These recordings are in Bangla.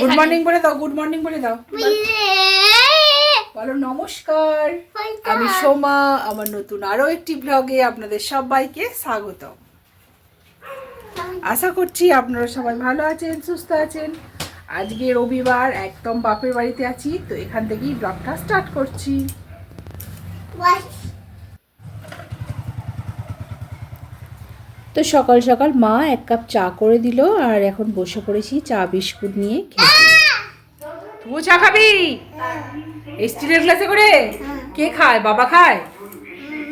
গুড মর্নিং বলে দাও গুড মর্নিং বলে দাও। বলো নমস্কার। আমি সোমা আমার নতুন আরও একটি ব্লগে আপনাদের সবাইকে স্বাগত আশা করছি আপনারা সবাই ভালো আছেন সুস্থ আছেন। আজকে রবিবার একদম বাপের বাড়িতে আছি তো এখান থেকেই ব্লগটা স্টার্ট করছি। তো সকাল সকাল মা এক কাপ চা করে দিল আর এখন বসে পড়েছি চা বিস্কুট নিয়ে খেতে। তুইও চা খাবি? স্টিলের গ্লাসে করে? কে খায়? বাবা খায়?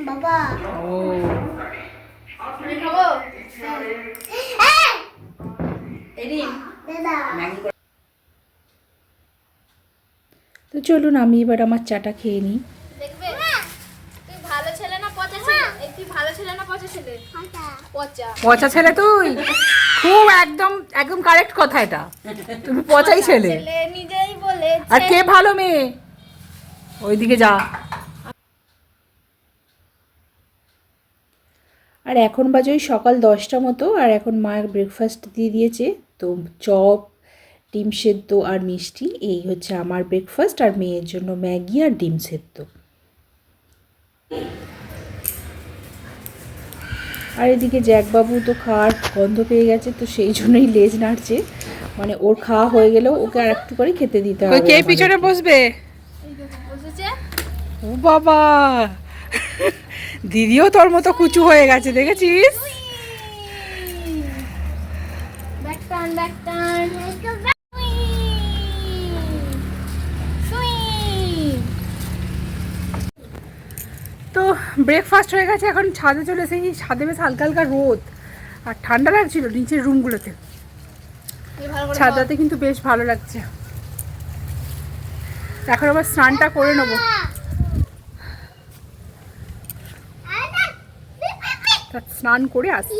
বাবা। ও। তো চলুন আমি এবার আমার চাটা খেয়ে নিই। দেখবে তুই ভালো ছেলে না পচা ছেলে এই তুই ভালো ছেলে না পচা ছেলে? পচা। পচা। ছেলে তুই? খুব একদম একদম কারেক্ট কথা এটা। তুমি পচাই ছেলে। ছেলে নিজেই বলে আর কে ভালো মেয়ে? ওইদিকে যা। আর এখন বাজে ওই সকাল দশটা মতো আর এখন মা ব্রেকফাস্ট দিয়ে দিয়েছে। তো চপ ডিম সেদ্ধ আর মিষ্টি এই হচ্ছে আমার ব্রেকফাস্ট আর মেয়ের জন্য ম্যাগি আর ডিম সেদ্ধ। আর এদিকে জ্যাকবাবু তো খাওয়ার গন্ধ পেয়ে গেছে তো সেই জন্যই লেজ নাড়ছে। মানে ওর খাওয়া হয়ে গেলেও ওকে আর একটু করে খেতে দিতে হবে কে পিছনে বসবে? ও বাবা! দিদিও তোর মতো কুচু হয়ে গেছে দেখেছিস? তো ব্রেকফাস্ট হয়ে গেছে এখন ছাদে চলে এসেছি। ছাদে বেশ হালকা হালকা রোদ। আর ঠান্ডা লাগছিল নিচের রুমগুলোতে ছাদাতে কিন্তু বেশ ভালো লাগছে। এখন আবার স্নানটা করে নেব। তা স্নান করে আসি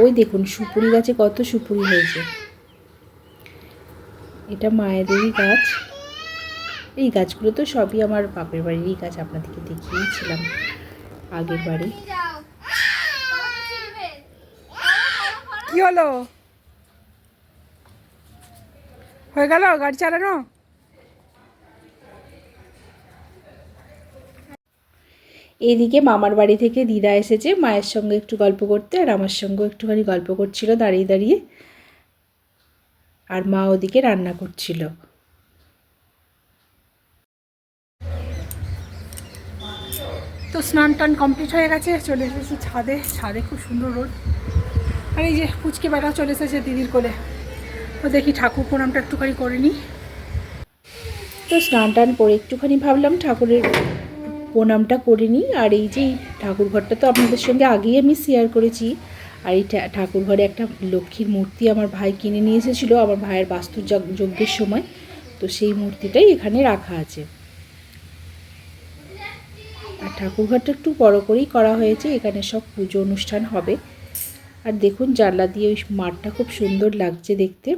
ওই দেখুন সুপুরি গাছে কত সুপুরি হয়েছে। এটা মায়েদেরই গাছ। এই গাছগুলো তো সবই আমার বাপের বাড়িরই গাছ আপনাদেরকে দেখিয়েছিলাম আগের বাড়ি কি হলো? হয়ে গেল গাড়ি চালানো? এইদিকে মামার বাড়ি থেকে দিদা এসেছে মায়ের সঙ্গে একটু গল্প করতে আর আমার সঙ্গেও একটুখানি গল্প করছিল দাঁড়িয়ে দাঁড়িয়ে। আর মা ওদিকে রান্না করছিল। তো স্নান টান কমপ্লিট হয়ে গেছে, চলে এসেছি ছাদে। ছাদে খুব সুন্দর রোদ। আর এই যে পুচকে বেটা চলে এসেছে দিদির কোলে। তো দেখি ঠাকুর প্রণামটা একটুখানি করে তো স্নান টান করে একটুখানি ভাবলাম ঠাকুরের প্রণামটা করে নিই। আর এই যে ঠাকুর ঘরটা তো আপনাদের সঙ্গে আগেই আমি শেয়ার করেছি। আর এই ঠাকুর ঘরে একটা লক্ষ্মীর মূর্তি আমার ভাই কিনে নিয়ে এসেছিল, আমার ভাইয়ের বাস্তু যজ্ঞ- যজ্ঞের সময়। তো সেই মূর্তিটাই এখানে রাখা আছে। আর ঠাকুর ঘরটা একটু বড় করেই করা হয়েছে, এখানে সব পুজো অনুষ্ঠান হবে। আর দেখুন, জানলা দিয়ে ওই মাঠটা খুব সুন্দর লাগছে দেখতে।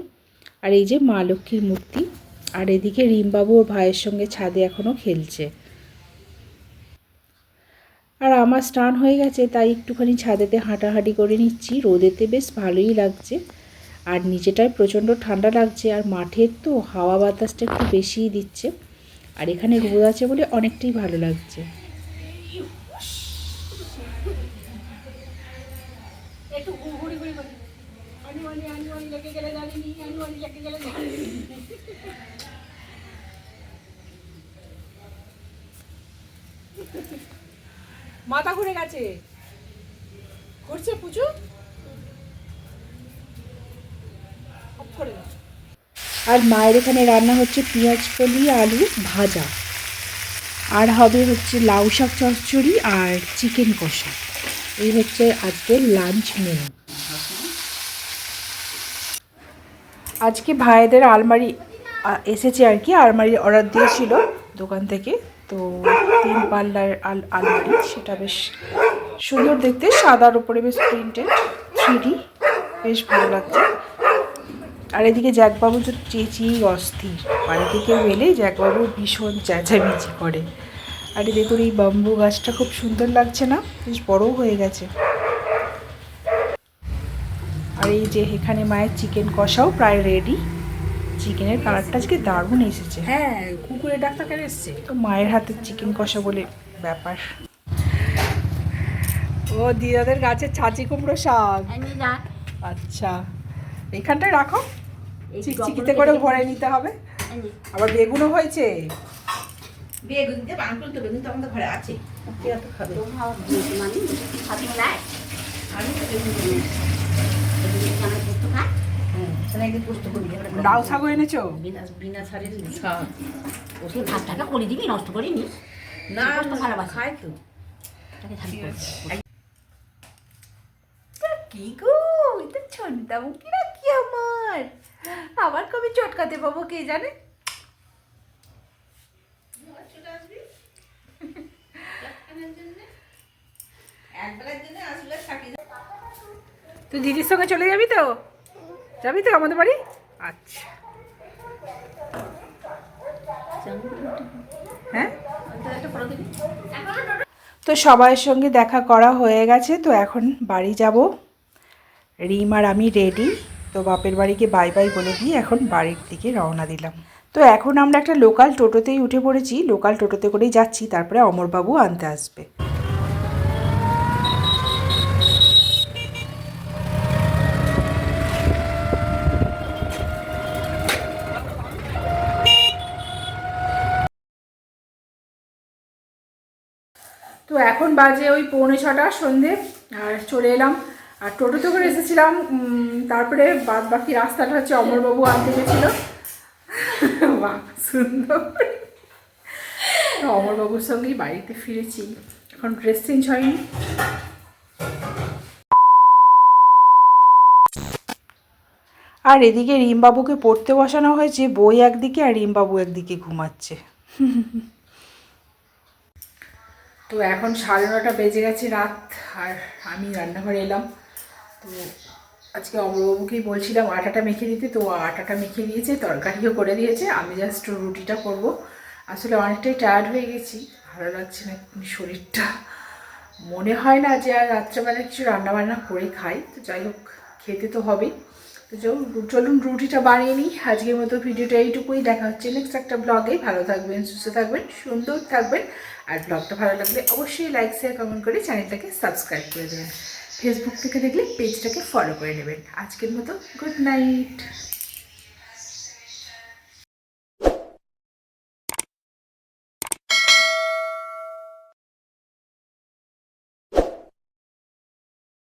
আর এই যে মা লক্ষ্মীর মূর্তি, আর এদিকে রিমবাবু ওর ভাইয়ের সঙ্গে ছাদে এখনও খেলছে। আর আমার স্নান হয়ে গেছে, তাই একটুখানি ছাদেতে হাঁটাহাঁটি করে নিচ্ছি, রোদেতে বেশ ভালোই লাগছে। আর নিচেটায় প্রচণ্ড ঠান্ডা লাগছে, আর মাঠের তো হাওয়া বাতাসটা একটু বেশিই দিচ্ছে। আর এখানে রোদ আছে বলে অনেকটাই ভালো লাগছে। মাথা ঘুরে গেছে। ঘুরছে দাও আর মায়ের এখানে রান্না হচ্ছে পেঁয়াজ কলি, আলু ভাজা। আর হবে হচ্ছে লাউ শাক চচ্চড়ি আর চিকেন কষা। এই হচ্ছে আজকের লাঞ্চ মেনু। আজকে ভাইদের আলমারি এসেছে আর কি, আলমারি অর্ডার দিয়েছিল দোকান থেকে। তো তিন পাল্লার আল, আলমারি, সেটা বেশ সুন্দর দেখতে, সাদার উপরে বেশ প্রিন্টেড থ্রি বেশ ভালো লাগছে। আর এদিকে জ্যাকবাবু তো চেঁচিয়েই অস্থির বাড়ি থেকে এলে জ্যাকবাবু ভীষণ চেঁচামেচি করে। আর দেখুন এই বাম্বু গাছটা খুব সুন্দর লাগছে না? বেশ বড়ও হয়ে গেছে। এই যে এখানে মায়ের চিকেন কষাও প্রায় রেডি চিকেনের কালারটা আজকে দারুণ এসেছে। হ্যাঁ কুকুরের ডাক্তার কেন এসছে। তো মায়ের হাতের চিকেন কষা বলে ব্যাপার। ও দিদাদের গাছের ছাঁচি কুমড়ো শাক। আচ্ছা এখানটায় রাখো। চিকচিকিতে করে ভরে নিতে হবে। আবার বেগুনও হয়েছে। বেগুন দিয়ে বানকুল তো বেগুন তো আমাদের ঘরে আছে। কে এত খাবে? আমি তো বেগুন লাউ শাকও এনেছো? বিনা বিনা সারের শাক। ওকে ভাতটাকে করে দিবি নষ্ট করে নিস। না ভালোবাসে। খাই তো। কি গো? এটা ছন্তা মুখি নাকি আমার? আবার কবে চটকাতে পাবো কে জানে? একবেলার জন্য তুই দিদির সঙ্গে চলে যাবি তো? যাবি তো আমাদের বাড়ি? আচ্ছা। হ্যাঁ? তো সবাইয়ের সঙ্গে দেখা করা হয়ে গেছে, তো এখন বাড়ি যাব। রিম আর আমি রেডি তো বাপের বাড়িকে বাই বাই বলে দিয়ে এখন বাড়ির দিকে রওনা দিলাম। তো এখন আমরা একটা লোকাল টোটোতেই উঠে পড়েছি লোকাল টোটোতে করেই যাচ্ছি, তারপরে অমরবাবু আনতে আসবে। এখন বাজে ওই পৌনে ছটা সন্ধে, আর চলে এলাম। আর টোটোতে করে এসেছিলাম তারপরে বাদ বাকি রাস্তাটা হচ্ছে অমরবাবু আনতে গেছিল। বাহ, সুন্দর। অমরবাবুর সঙ্গেই বাড়িতে ফিরেছি। এখন ড্রেস চেঞ্জ হয়নি। আর এদিকে রিমবাবুকে পড়তে বসানো হয়েছে, বই একদিকে আর রিমবাবু একদিকে ঘুমাচ্ছে। তো এখন সাড়ে নটা বেজে গেছে রাত, আর আমি রান্নাঘরে এলাম। তো আজকে অমরবাবুকেই বলছিলাম আটাটা মেখে দিতে, তো আটাটা মেখে দিয়েছে, তরকারিও করে দিয়েছে। আমি জাস্ট রুটিটা করব। আসলে অনেকটাই টায়ার্ড হয়ে গেছি, ভালো লাগছে না শরীরটা। মনে হয় না যে আর রাত্রেবেলা কিছু রান্নাবান্না করে খাই, তো যাই হোক, খেতে তো হবেই। তো চলুন চলুন রুটিটা বানিয়ে নিই। আজকের মতো ভিডিওটা এইটুকুই, দেখা হচ্ছে নেক্সট একটা ব্লগে ভালো থাকবেন, সুস্থ থাকবেন, সুন্দর থাকবেন। আর ব্লগটা ভালো লাগলে অবশ্যই লাইক শেয়ার কমেন্ট করে চ্যানেলটাকে সাবস্ক্রাইব করে দেবেন। ফেসবুক থেকে দেখলে পেজটাকে ফলো করে নেবেন। আজকের মতো গুড নাইট